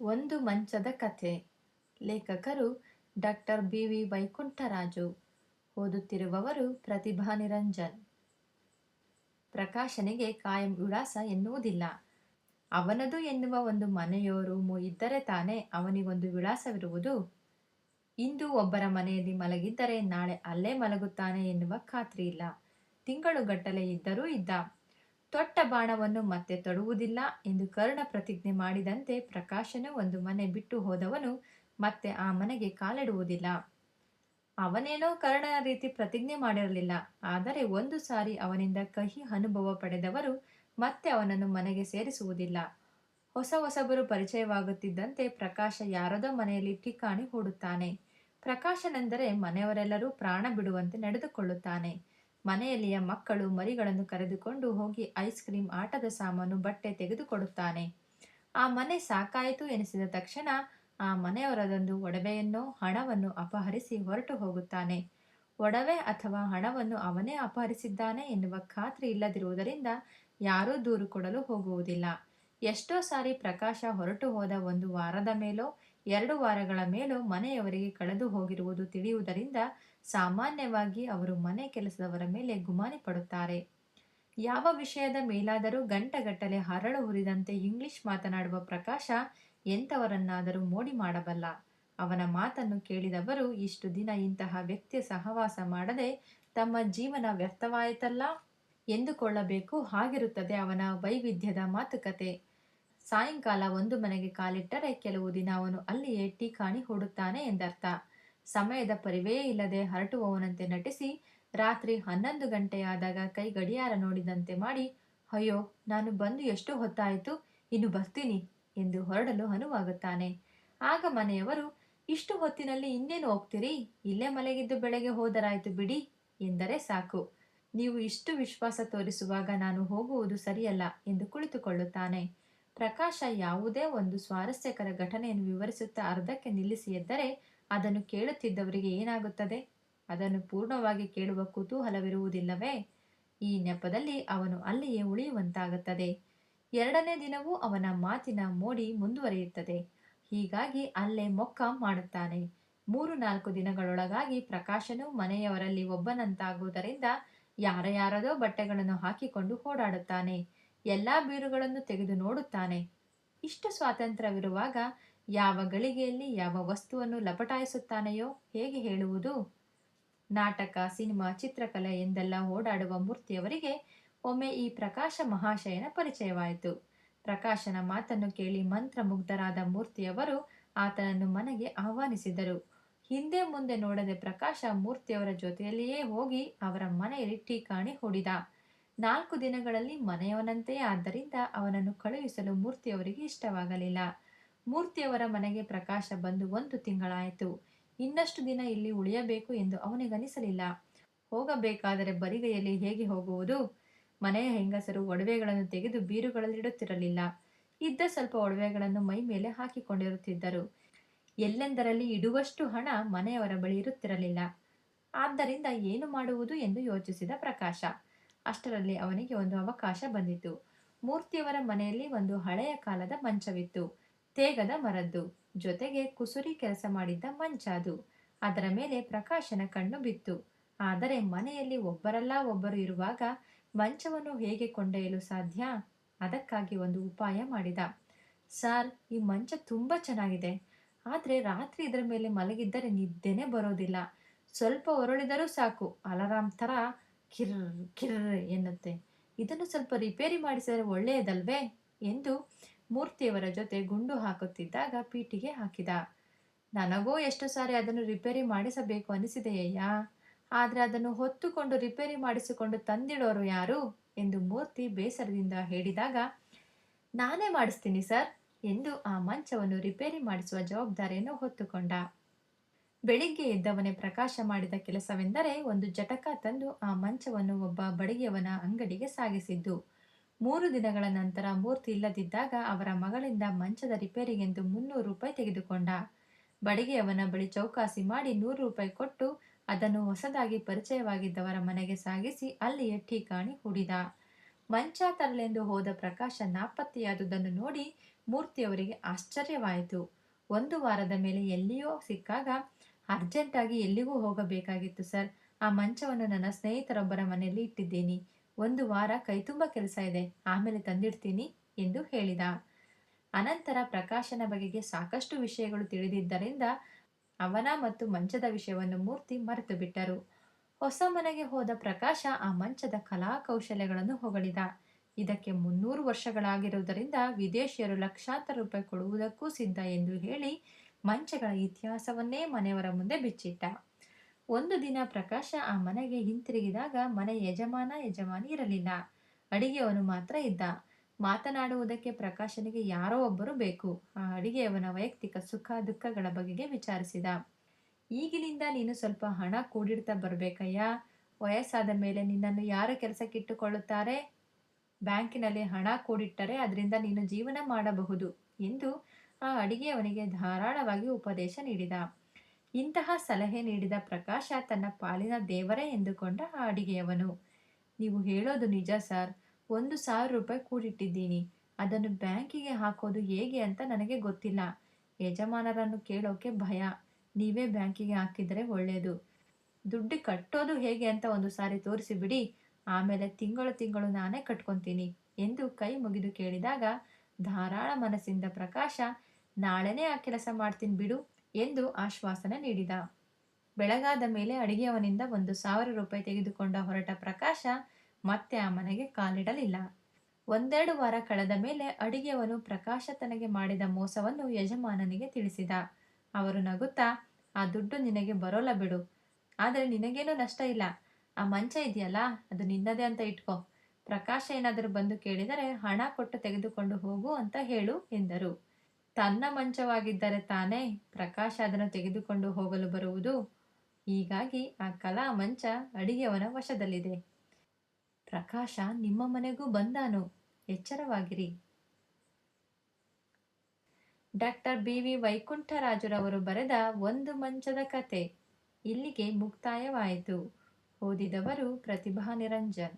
ಒಂದು ಮಂಚದ ಕಥೆ. ಲೇಖಕರು ಡಾಕ್ಟರ್ ಬಿ. ವಿ. ವೈಕುಂಠರಾಜು. ಓದುತ್ತಿರುವವರು ಪ್ರತಿಭಾ ನಿರಂಜನ್. ಪ್ರಕಾಶನಿಗೆ ಕಾಯಂ ವಿಳಾಸ ಎನ್ನುವುದಿಲ್ಲ. ಅವನದು ಎನ್ನುವ ಒಂದು ಮನೆಯೋ ಇದ್ದರೆ ತಾನೇ ಅವನಿಗೊಂದು ವಿಳಾಸವಿರುವುದು. ಇಂದು ಒಬ್ಬರ ಮನೆಯಲ್ಲಿ ಮಲಗಿದ್ದರೆ ನಾಳೆ ಅಲ್ಲೇ ಮಲಗುತ್ತಾನೆ ಎನ್ನುವ ಖಾತ್ರಿ ಇಲ್ಲ ತಿಂಗಳುಗಟ್ಟಲೆ ಇದ್ದರೂ ಇದ್ದ. ತೊಟ್ಟ ಬಾಣವನ್ನು ಮತ್ತೆ ತೊಡುವುದಿಲ್ಲ ಎಂದು ಕರ್ಣ ಪ್ರತಿಜ್ಞೆ ಮಾಡಿದಂತೆ ಪ್ರಕಾಶನು ಒಂದು ಮನೆ ಬಿಟ್ಟು ಹೋದವನು ಮತ್ತೆ ಆ ಮನೆಗೆ ಕಾಲಿಡುವುದಿಲ್ಲ. ಅವನೇನೋ ಕರ್ಣನ ರೀತಿ ಪ್ರತಿಜ್ಞೆ ಮಾಡಿರಲಿಲ್ಲ, ಆದರೆ ಒಂದು ಸಾರಿ ಅವನಿಂದ ಕಹಿ ಅನುಭವ ಪಡೆದವರು ಮತ್ತೆ ಅವನನ್ನು ಮನೆಗೆ ಸೇರಿಸುವುದಿಲ್ಲ. ಹೊಸ ಹೊಸಬರು ಪರಿಚಯವಾಗುತ್ತಿದ್ದಂತೆ ಪ್ರಕಾಶ ಯಾರದೋ ಮನೆಯಲ್ಲಿ ಠಿಕಾಣಿ ಹೂಡುತ್ತಾನೆ. ಪ್ರಕಾಶನೆಂದರೆ ಮನೆಯವರೆಲ್ಲರೂ ಪ್ರಾಣ ಬಿಡುವಂತೆ ನಡೆದುಕೊಳ್ಳುತ್ತಾನೆ. ಮನೆಯಲ್ಲಿಯ ಮಕ್ಕಳು ಮರಿಗಳನ್ನು ಕರೆದುಕೊಂಡು ಹೋಗಿ ಐಸ್ ಕ್ರೀಂ ಆಟದ ಸಾಮಾನು ಬಟ್ಟೆ ತೆಗೆದುಕೊಡುತ್ತಾನೆ. ಆ ಮನೆ ಸಾಕಾಯಿತು ಎನಿಸಿದ ತಕ್ಷಣ ಆ ಮನೆಯವರದೊಂದು ಒಡವೆಯನ್ನೋ ಹಣವನ್ನು ಅಪಹರಿಸಿ ಹೊರಟು ಹೋಗುತ್ತಾನೆ. ಒಡವೆ ಅಥವಾ ಹಣವನ್ನು ಅವನೇ ಅಪಹರಿಸಿದ್ದಾನೆ ಎನ್ನುವ ಖಾತ್ರಿ ಇಲ್ಲದಿರುವುದರಿಂದ ಯಾರೂ ದೂರು ಕೊಡಲು ಹೋಗುವುದಿಲ್ಲ. ಎಷ್ಟೋ ಸಾರಿ ಪ್ರಕಾಶ ಹೊರಟು ಹೋದ ಒಂದು ವಾರದ ಮೇಲೋ, ಎರಡು ವಾರಗಳ ಮೇಲೋ ಮನೆಯವರಿಗೆ ಕಳೆದು ಹೋಗಿರುವುದು ತಿಳಿಯುವುದರಿಂದ ಸಾಮಾನ್ಯವಾಗಿ ಅವರು ಮನೆ ಕೆಲಸದವರ ಮೇಲೆ ಗುಮಾನಿ ಪಡುತ್ತಾರೆ. ಯಾವ ವಿಷಯದ ಮೇಲಾದರೂ ಗಂಟಗಟ್ಟಲೆ ಹರಳು ಹುರಿದಂತೆ ಇಂಗ್ಲಿಷ್ ಮಾತನಾಡುವ ಪ್ರಕಾಶ ಎಂಥವರನ್ನಾದರೂ ಮೋಡಿ ಮಾಡಬಲ್ಲ. ಅವನ ಮಾತನ್ನು ಕೇಳಿದವರು, ಇಷ್ಟು ದಿನ ಇಂತಹ ವ್ಯಕ್ತಿಯ ಸಹವಾಸ ಮಾಡದೆ ತಮ್ಮ ಜೀವನ ವ್ಯರ್ಥವಾಯಿತಲ್ಲ? ಎಂದುಕೊಳ್ಳಬೇಕು, ಹಾಗಿರುತ್ತದೆ ಅವನ ವೈವಿಧ್ಯದ ಮಾತುಕತೆ. ಸಾಯಂಕಾಲ ಒಂದು ಮನೆಗೆ ಕಾಲಿಟ್ಟರೆ ಕೆಲವು ದಿನ ಅವನು ಅಲ್ಲಿಯೇ ಟೀಕಾಣಿ ಹೂಡುತ್ತಾನೆ ಎಂದರ್ಥ. ಸಮಯದ ಪರಿವೇ ಇಲ್ಲದೆ ಹರಟುವವನಂತೆ ನಟಿಸಿ ರಾತ್ರಿ ಹನ್ನೊಂದು ಗಂಟೆಯಾದಾಗ ಕೈ ಗಡಿಯಾರ ನೋಡಿದಂತೆ ಮಾಡಿ, ಅಯ್ಯೋ, ನಾನು ಬಂದು ಎಷ್ಟು ಹೊತ್ತಾಯಿತು, ಇನ್ನು ಬರ್ತೀನಿ ಎಂದು ಹೊರಡಲು ಅನುವಾಗುತ್ತಾನೆ ಆಗ ಮನೆಯವರು, ಇಷ್ಟು ಹೊತ್ತಿನಲ್ಲಿ ಇನ್ನೇನು ಹೋಗ್ತೀರಿ ಇಲ್ಲೇ ಮಲಗಿದ್ದು ಬೆಳಗ್ಗೆ ಹೋದರಾಯ್ತು ಬಿಡಿ ಎಂದರೆ ಸಾಕು. ನೀವು ಇಷ್ಟು ವಿಶ್ವಾಸ ತೋರಿಸುವಾಗ ನಾನು ಹೋಗುವುದು ಸರಿಯಲ್ಲ ಎಂದು ಕುಳಿತುಕೊಳ್ಳುತ್ತಾನೆ. ಪ್ರಕಾಶ ಯಾವುದೇ ಒಂದು ಸ್ವಾರಸ್ಯಕರ ಘಟನೆಯನ್ನು ವಿವರಿಸುತ್ತಾ ಅರ್ಧಕ್ಕೆ ನಿಲ್ಲಿಸಿ ಎದ್ದರೆ ಅದನ್ನು ಕೇಳುತ್ತಿದ್ದವರಿಗೆ ಏನಾಗುತ್ತದೆ? ಅದನ್ನು ಪೂರ್ಣವಾಗಿ ಕೇಳುವ ಕುತೂಹಲವಿರುವುದಿಲ್ಲವೇ? ಈ ನೆಪದಲ್ಲಿ ಅವನು ಅಲ್ಲಿಯೇ ಉಳಿಯುವಂತಾಗುತ್ತದೆ. ಎರಡನೇ ದಿನವೂ ಅವನ ಮಾತಿನ ಮೋಡಿ ಮುಂದುವರಿಯುತ್ತದೆ. ಹೀಗಾಗಿ ಅಲ್ಲೇ ಮೊಕ್ಕ ಮಾಡುತ್ತಾನೆ. ಮೂರು ನಾಲ್ಕು ದಿನಗಳೊಳಗಾಗಿ ಪ್ರಕಾಶನು ಮನೆಯವರಲ್ಲಿ ಒಬ್ಬನಂತಾಗುವುದರಿಂದ ಯಾರ ಯಾರದೋ ಬಟ್ಟೆಗಳನ್ನು ಹಾಕಿಕೊಂಡು ಓಡಾಡುತ್ತಾನೆ. ಎಲ್ಲಾ ಬೀರುಗಳನ್ನು ತೆಗೆದು ನೋಡುತ್ತಾನೆ. ಇಷ್ಟು ಸ್ವಾತಂತ್ರ್ಯವಿರುವಾಗ ಯಾವ ಗಳಿಗೆಯಲ್ಲಿ ಯಾವ ವಸ್ತುವನ್ನು ಲಪಟಾಯಿಸುತ್ತಾನೆಯೋ ಹೇಗೆ ಹೇಳುವುದು? ನಾಟಕ, ಸಿನಿಮಾ, ಚಿತ್ರಕಲೆ ಎಂದೆಲ್ಲ ಓಡಾಡುವ ಮೂರ್ತಿಯವರಿಗೆ ಒಮ್ಮೆ ಈ ಪ್ರಕಾಶ ಮಹಾಶಯನ ಪರಿಚಯವಾಯಿತು. ಪ್ರಕಾಶನ ಮಾತನ್ನು ಕೇಳಿ ಮಂತ್ರಮುಗ್ಧರಾದ ಮೂರ್ತಿಯವರು ಆತನನ್ನು ಮನೆಗೆ ಆಹ್ವಾನಿಸಿದರು. ಹಿಂದೆ ಮುಂದೆ ನೋಡದೆ ಪ್ರಕಾಶ ಮೂರ್ತಿಯವರ ಜೊತೆಯಲ್ಲಿಯೇ ಹೋಗಿ ಅವರ ಮನೆಯಲ್ಲಿ ಟೀಕಾಣಿ ಹೊಡಿದ. ನಾಲ್ಕು ದಿನಗಳಲ್ಲಿ ಮನೆಯವನಂತೆಯೇ ಆದ್ದರಿಂದ ಅವನನ್ನು ಕಳುಹಿಸಲು ಮೂರ್ತಿಯವರಿಗೆ ಇಷ್ಟವಾಗಲಿಲ್ಲ. ಮೂರ್ತಿಯವರ ಮನೆಗೆ ಪ್ರಕಾಶ ಬಂದು ಒಂದು ತಿಂಗಳಾಯಿತು. ಇನ್ನಷ್ಟು ದಿನ ಇಲ್ಲಿ ಉಳಿಯಬೇಕು ಎಂದು ಅವನಿಗನಿಸಲಿಲ್ಲ. ಹೋಗಬೇಕಾದರೆ ಬರಿಗೈಯಲ್ಲಿ ಹೇಗೆ ಹೋಗುವುದು? ಮನೆಯ ಹೆಂಗಸರು ಒಡವೆಗಳನ್ನು ತೆಗೆದು ಬೀರುಗಳಲ್ಲಿಡುತ್ತಿರಲಿಲ್ಲ. ಇದ್ದ ಸ್ವಲ್ಪ ಒಡವೆಗಳನ್ನು ಮೈ ಮೇಲೆ ಹಾಕಿಕೊಂಡಿರುತ್ತಿದ್ದರು. ಎಲ್ಲೆಂದರಲ್ಲಿ ಇಡುವಷ್ಟು ಹಣ ಮನೆಯವರ ಬಳಿ ಇರುತ್ತಿರಲಿಲ್ಲ. ಆದ್ದರಿಂದ ಏನು ಮಾಡುವುದು ಎಂದು ಯೋಚಿಸಿದ ಪ್ರಕಾಶ. ಅಷ್ಟರಲ್ಲಿ ಅವನಿಗೆ ಒಂದು ಅವಕಾಶ ಬಂದಿತು. ಮೂರ್ತಿಯವರ ಮನೆಯಲ್ಲಿ ಒಂದು ಹಳೆಯ ಕಾಲದ ಮಂಚವಿತ್ತು. ತೇಗದ ಮರದ್ದು, ಜೊತೆಗೆ ಕುಸುರಿ ಕೆಲಸ ಮಾಡಿದ್ದ ಮಂಚ ಅದು ಅದರ ಮೇಲೆ ಪ್ರಕಾಶನ ಕಣ್ಣು ಬಿತ್ತು. ಆದರೆ ಮನೆಯಲ್ಲಿ ಒಬ್ಬರಲ್ಲ ಒಬ್ಬರು ಇರುವಾಗ ಮಂಚವನ್ನು ಹೇಗೆ ಕೊಂಡೊಯ್ಯಲು ಸಾಧ್ಯ? ಅದಕ್ಕಾಗಿ ಒಂದು ಉಪಾಯ ಮಾಡಿದ. ಸಾರ್, ಈ ಮಂಚ ತುಂಬಾ ಚೆನ್ನಾಗಿದೆ. ಆದರೆ ರಾತ್ರಿ ಇದರ ಮೇಲೆ ಮಲಗಿದ್ದರೆ ನಿದ್ದೆನೇ ಬರೋದಿಲ್ಲ. ಸ್ವಲ್ಪ ಹೊರಳಿದರೂ ಸಾಕು. ಅಲರಾಮ್ ಥರ ಕಿರ್ ಕಿರ್ ಎನ್ನುತ್ತೆ. ಇದನ್ನು ಸ್ವಲ್ಪ ರಿಪೇರಿ ಮಾಡಿಸಿದರೆ ಒಳ್ಳೆಯದಲ್ವೇ? ಎಂದು ಮೂರ್ತಿಯವರ ಜೊತೆ ಗುಂಡು ಹಾಕುತ್ತಿದ್ದಾಗ ಪೀಟಿಗೆ ಹಾಕಿದ, ನನಗೂ ಎಷ್ಟು ಸಾರಿ ಅದನ್ನು ರಿಪೇರಿ ಮಾಡಿಸಬೇಕು ಅನಿಸಿದೆಯಯ್ಯ? ಆದರೆ ಅದನ್ನು ಹೊತ್ತುಕೊಂಡು ರಿಪೇರಿ ಮಾಡಿಸಿಕೊಂಡು ತಂದಿಡೋರು ಯಾರು? ಎಂದು ಮೂರ್ತಿ ಬೇಸರದಿಂದ ಹೇಳಿದಾಗ, ನಾನೇ ಮಾಡಿಸ್ತೀನಿ ಸರ್ ಎಂದು ಆ ಮಂಚವನ್ನು ರಿಪೇರಿ ಮಾಡಿಸುವ ಜವಾಬ್ದಾರಿಯನ್ನು ಹೊತ್ತುಕೊಂಡ. ಬೆಳಿಗ್ಗೆ ಎದ್ದವನೇ ಪ್ರಕಾಶ ಮಾಡಿದ ಕೆಲಸವೆಂದರೆ ಒಂದು ಜಟಕ ತಂದು ಆ ಮಂಚವನ್ನು ಒಬ್ಬ ಬಡಗಿಯವನ ಅಂಗಡಿಗೆ ಸಾಗಿಸಿದ್ದು. ಮೂರು ದಿನಗಳ ನಂತರ ಮೂರ್ತಿ ಇಲ್ಲದಿದ್ದಾಗ ಅವರ ಮಗಳಿಂದ ಮಂಚದ ರಿಪೇರಿಗೆಂದು ಮುನ್ನೂರು ರೂಪಾಯಿ ತೆಗೆದುಕೊಂಡ. ಬಡಿಗೆಯವನ ಬಳಿ ಚೌಕಾಸಿ ಮಾಡಿ ನೂರು ರೂಪಾಯಿ ಕೊಟ್ಟು ಅದನ್ನು ಹೊಸದಾಗಿ ಪರಿಚಯವಾಗಿದ್ದವರ ಮನೆಗೆ ಸಾಗಿಸಿ ಅಲ್ಲಿಯೇ ಠೀಕಾಣಿ ಹೂಡಿದ. ಮಂಚ ತರಲೆಂದು ಹೋದ ಪ್ರಕಾಶ ನಾಪತ್ತೆಯಾದುದನ್ನು ನೋಡಿ ಮೂರ್ತಿಯವರಿಗೆ ಆಶ್ಚರ್ಯವಾಯಿತು. ಒಂದು ವಾರದ ಮೇಲೆ ಎಲ್ಲಿಯೋ ಸಿಕ್ಕಾಗ ಅರ್ಜೆಂಟಾಗಿ ಎಲ್ಲಿಗೂ ಹೋಗಬೇಕಾಗಿತ್ತು ಸರ್. ಆ ಮಂಚವನ್ನು ನನ್ನ ಸ್ನೇಹಿತರೊಬ್ಬರ ಮನೆಯಲ್ಲಿ ಇಟ್ಟಿದ್ದೀನಿ. ಒಂದು ವಾರ ಕೈತುಂಬ ಕೆಲಸ ಇದೆ, ಆಮೇಲೆ ತಂದಿಡ್ತೀನಿ ಎಂದು ಹೇಳಿದ. ಅನಂತರ ಪ್ರಕಾಶನ ಬಗೆಗೆ ಸಾಕಷ್ಟು ವಿಷಯಗಳು ತಿಳಿದಿದ್ದರಿಂದ ಅವನ ಮತ್ತು ಮಂಚದ ವಿಷಯವನ್ನು ಮೂರ್ತಿ ಮರೆತು ಬಿಟ್ಟರು. ಹೊಸ ಮನೆಗೆ ಹೋದ ಪ್ರಕಾಶ ಆ ಮಂಚದ ಕಲಾ ಕೌಶಲ್ಯಗಳನ್ನು ಹೊಗಳಿದ. ಇದಕ್ಕೆ ಮುನ್ನೂರು ವರ್ಷಗಳಾಗಿರುವುದರಿಂದ ವಿದೇಶಿಯರು ಲಕ್ಷಾಂತರ ರೂಪಾಯಿ ಕೊಡುವುದಕ್ಕೂ ಸಿದ್ಧ ಎಂದು ಹೇಳಿ ಮಂಚಗಳ ಇತಿಹಾಸವನ್ನೇ ಮನೆಯವರ ಮುಂದೆ ಬಿಚ್ಚಿಟ್ಟ. ಒಂದು ದಿನ ಪ್ರಕಾಶ ಆ ಮನೆಗೆ ಹಿಂತಿರುಗಿದಾಗ ಮನೆ ಯಜಮಾನ ಯಜಮಾನಿ ಇರಲಿಲ್ಲ. ಅಡಿಗೆಯವನು ಮಾತ್ರ ಇದ್ದ. ಮಾತನಾಡುವುದಕ್ಕೆ ಪ್ರಕಾಶನಿಗೆ ಯಾರೋ ಒಬ್ಬರು ಬೇಕು. ಆ ಅಡಿಗೆಯವನ ವೈಯಕ್ತಿಕ ಸುಖ ದುಃಖಗಳ ಬಗೆಗೆ ವಿಚಾರಿಸಿದ. ಈಗಿನಿಂದ ನೀನು ಸ್ವಲ್ಪ ಹಣ ಕೂಡಿಡ್ತಾ ಬರಬೇಕಯ್ಯ. ವಯಸ್ಸಾದ ಮೇಲೆ ನಿನ್ನನ್ನು ಯಾರು ಕೆಲಸಕ್ಕಿಟ್ಟುಕೊಳ್ಳುತ್ತಾರೆ ಬ್ಯಾಂಕಿನಲ್ಲಿ ಹಣ ಕೂಡಿಟ್ಟರೆ ಅದರಿಂದ ನೀನು ಜೀವನ ಮಾಡಬಹುದು ಎಂದು ಆ ಅಡಿಗೆಯವನಿಗೆ ಧಾರಾಳವಾಗಿ ಉಪದೇಶ ನೀಡಿದ. ಇಂತಹ ಸಲಹೆ ನೀಡಿದ ಪ್ರಕಾಶ ತನ್ನ ಪಾಲಿನ ದೇವರೇ ಎಂದುಕೊಂಡ ಆ ಅಡಿಗೆಯವನು. ನೀವು ಹೇಳೋದು ನಿಜ ಸರ್. ಒಂದು ಸಾವಿರ ರೂಪಾಯಿ ಕೂಡಿಟ್ಟಿದ್ದೀನಿ. ಅದನ್ನು ಬ್ಯಾಂಕಿಗೆ ಹಾಕೋದು ಹೇಗೆ ಅಂತ ನನಗೆ ಗೊತ್ತಿಲ್ಲ. ಯಜಮಾನರನ್ನು ಕೇಳೋಕೆ ಭಯ. ನೀವೇ ಬ್ಯಾಂಕಿಗೆ ಹಾಕಿದರೆ ಒಳ್ಳೆಯದು ದುಡ್ಡು ಕಟ್ಟೋದು ಹೇಗೆ ಅಂತ ಒಂದು ಸಾರಿ ತೋರಿಸಿಬಿಡಿ. ಆಮೇಲೆ ತಿಂಗಳು ತಿಂಗಳು ನಾನೇ ಕಟ್ಕೊತೀನಿ ಎಂದು ಕೈ ಮುಗಿದು ಕೇಳಿದಾಗ ಧಾರಾಳ ಮನಸ್ಸಿಂದ ಪ್ರಕಾಶ, ನಾಳೆನೇ ಆ ಕೆಲಸ ಮಾಡ್ತೀನಿ ಬಿಡು. ಎಂದು ಆಶ್ವಾಸನೆ ನೀಡಿದ. ಬೆಳಗಾದ ಮೇಲೆ ಅಡಿಗೆಯವನಿಂದ ಒಂದು ಸಾವಿರ ರೂಪಾಯಿ ತೆಗೆದುಕೊಂಡ ಹೊರಟ ಪ್ರಕಾಶ ಮತ್ತೆ ಆ ಮನೆಗೆ ಕಾಲಿಡಲಿಲ್ಲ. ಒಂದೆರಡು ವಾರ ಕಳೆದ ಮೇಲೆ ಅಡಿಗೆಯವನು ಪ್ರಕಾಶ ತನಗೆ ಮಾಡಿದ ಮೋಸವನ್ನು ಯಜಮಾನನಿಗೆ ತಿಳಿಸಿದ. ಅವರು ನಗುತ್ತಾ, ಆ ದುಡ್ಡು ನಿನಗೆ ಬರೋಲ್ಲ ಬಿಡು. ಆದರೆ ನಿನಗೇನೂ ನಷ್ಟ ಇಲ್ಲ. ಆ ಮಂಚ ಇದೆಯಲ್ಲ, ಅದು ನಿನ್ನದೇ ಅಂತ ಇಟ್ಕೋ. ಪ್ರಕಾಶ ಏನಾದರೂ ಬಂದು ಕೇಳಿದರೆ ಹಣ ಕೊಟ್ಟು ತೆಗೆದುಕೊಂಡು ಹೋಗು ಅಂತ ಹೇಳು ಎಂದರು. ತನ್ನ ಮಂಚವಾಗಿದ್ದರೆ ತಾನೇ ಪ್ರಕಾಶ ಅದನ್ನು ತೆಗೆದುಕೊಂಡು ಹೋಗಲು ಬರುವುದು. ಹೀಗಾಗಿ ಆ ಕಲಾ ಮಂಚ ಅಡಿಗೆಯವನ ವಶದಲ್ಲಿದೆ. ಪ್ರಕಾಶ, ನಿಮ್ಮ ಮನೆಗೂ ಬಂದಾನು. ಎಚ್ಚರವಾಗಿರಿ. Doctor B. ವಿ. ವೈಕುಂಠರಾಜುರವರು ಬರೆದ ಒಂದು ಮಂಚದ ಕತೆ. ಇಲ್ಲಿಗೆ ಮುಕ್ತಾಯವಾಯಿತು. ಓದಿದವರು ಪ್ರತಿಭಾ ನಿರಂಜನ್.